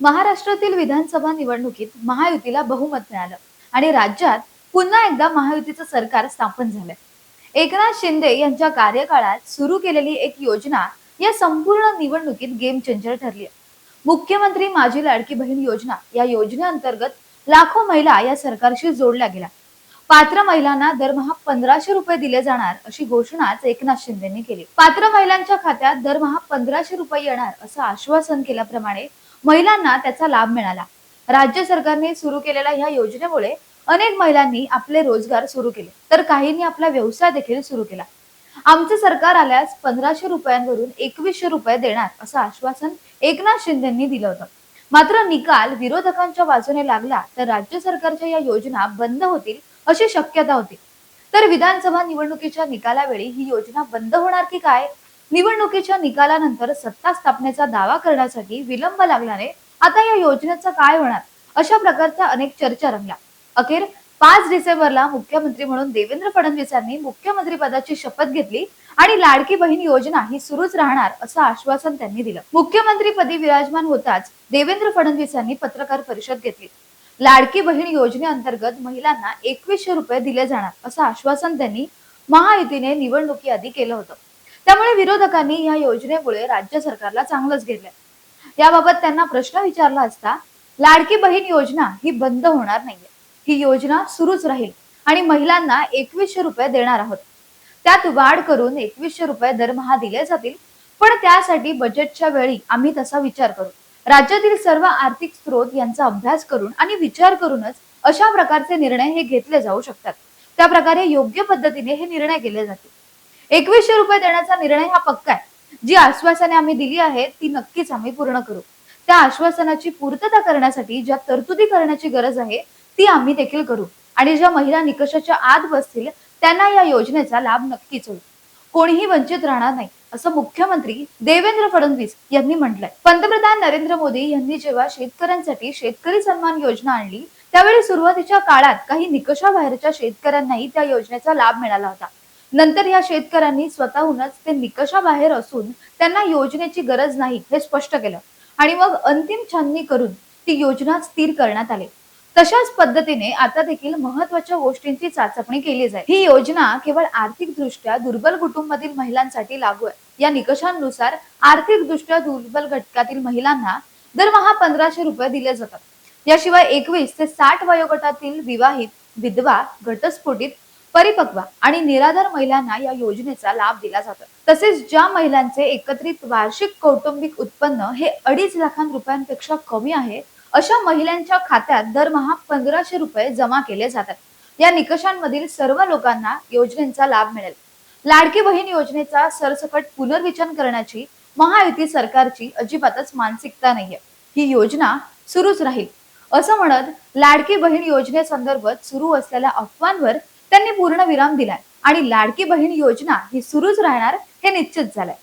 महाराष्ट्रातील विधानसभा निवडणुकीत महायुतीला बहुमत मिळालं आणि राज्यात पुन्हा एकदा महायुतीचं सरकार स्थापन झालं एकनाथ शिंदे यांच्या कार्यकाळात सुरू केलेली एक योजना या संपूर्ण निवडणुकीत गेम चेंजर ठरली मुख्यमंत्री माझी लाडकी बहीण योजना या योजनेअंतर्गत लाखो महिला या सरकारशी जोडल्या गेल्या. पात्र महिलांना दरमहा पंधराशे रुपये दिले जाणार अशी घोषणाच एकनाथ शिंदेनी केली. पात्र महिलांच्या खात्यात दरमहा पंधराशे रुपये येणार असं आश्वासन केल्याप्रमाणे महिलांना त्याचा लाभ मिळाला. राज्य सरकारने सुरू केलेल्या ह्या योजनेमुळे अनेक महिलांनी आपले रोजगार सुरू केले. तर काहींनी आपला व्यवसाय देखील सुरू केला. आमचे सरकार आल्यास पंधराशे रुपयांवरून एकवीसशे रुपये देणार असं आश्वासन एकनाथ शिंदेंनी दिलं होतं. मात्र निकाल विरोधकांच्या बाजूने लागला तर राज्य सरकारच्या या योजना बंद होतील अशी शक्यता होती. तर विधानसभा निवडणुकीच्या निकालावेळी ही योजना बंद होणार की काय? निवडणुकीच्या निकालानंतर सत्ता स्थापनेचा दावा करण्यासाठी विलंब लागल्याने आता या योजनेचा काय होणार? अशा प्रकारच्या अनेक चर्चा रंगल्या. अखेर पाच डिसेंबरला मुख्यमंत्री म्हणून देवेंद्र फडणवीसांनी मुख्यमंत्री पदाची शपथ घेतली आणि लाडकी बहीण योजना ही सुरूच राहणार असं आश्वासन त्यांनी दिलं. मुख्यमंत्री पदी विराजमान होताच देवेंद्र फडणवीसांनी पत्रकार परिषद घेतली. लाडकी बहीण योजनेअंतर्गत महिलांना एकवीसशे रुपये दिले जाणार असं आश्वासन त्यांनी महायुतीने निवडणुकी आधी केलं होतं. त्यामुळे विरोधकांनी या योजनेमुळे राज्य सरकारला चांगलंच घेतलंय. याबाबत त्यांना प्रश्न विचारला असता लाडकी बहीण योजना ही बंद होणार नाहीये. ही योजना सुरूच राहील आणि महिलांना एकवीसशे रुपये देणार आहोत. त्यात वाढ करून एकवीसशे रुपये दरमहा दिले जातील पण त्यासाठी बजेटच्या वेळी आम्ही तसा विचार करू. राज्यातील सर्व आर्थिक स्रोत यांचा अभ्यास करून आणि विचार करूनच अशा प्रकारचे निर्णय हे घेतले जाऊ शकतात. त्या प्रकारे योग्य पद्धतीने हे निर्णय केले जातील. एकवीसशे रुपये देण्याचा निर्णय हा पक्का आहे. जी आश्वासने आम्ही दिली आहेत ती नक्कीच आम्ही पूर्ण करू. त्या आश्वासनाची पूर्तता करण्यासाठी ज्या तरतुदी करण्याची गरज आहे ती आम्ही देखील करू. आणि ज्या महिला निकषाच्या आत बसतील त्यांना या योजनेचा लाभ नक्कीच होईल. कोणीही वंचित राहणार नाही असं मुख्यमंत्री देवेंद्र फडणवीस यांनी म्हटलंय. पंतप्रधान नरेंद्र मोदी यांनी जेव्हा शेतकऱ्यांसाठी शेतकरी सन्मान योजना आणली त्यावेळी सुरुवातीच्या काळात काही निकषाबाहेरच्या शेतकऱ्यांनाही त्या योजनेचा लाभ मिळाला होता. नंतर या शेतकऱ्यांनी स्वतःहूनच ते निकषाबाहेर असून त्यांना योजनेची गरज नाही हे स्पष्ट केलं. आणि मग अंतिम छाननी करून ती योजना स्थिर करण्यात आली. तशाच पद्धतीने आता देखील महत्त्वाच्या गोष्टींची चाचपणी केली जाईल. ही योजना केवळ आर्थिक दृष्ट्या दुर्बल कुटुंबातील महिलांसाठी लागू आहे. या निकषांनुसार आर्थिक दृष्ट्या दुर्बल घटकातील महिलांना दरमहा पंधराशे रुपये दिले जातात. याशिवाय एकवीस ते साठ वयोगटातील विवाहित विधवा घटस्फोटित परिपक्व आणि निराधार महिलांना या योजनेचा लाभ दिला जातो. तसेच ज्या महिलांचे एकत्रित वार्षिक कौटुंबिक उत्पन्न हे अडीच लाखां रुपयांपेक्षा कमी आहे अशा महिलांच्या खात्यात दरमहा पंधराशे रुपये जमा केले जातात. या निकषांमधील सर्व लोकांना योजनेचा लाभ मिळेल. लाडकी बहीण योजनेचा सरसकट पुनर्विचार करण्याची महायुती सरकारची अजिबातच मानसिकता नाहीये. ही योजना सुरूच राहील. असं म्हणत लाडकी बहीण योजनेसंदर्भात सुरू असलेल्या अफवांवर त्यांनी पूर्ण विराम दिलाय. आणि लाडकी बहीण योजना ही सुरूच राहणार हे निश्चित झालंय.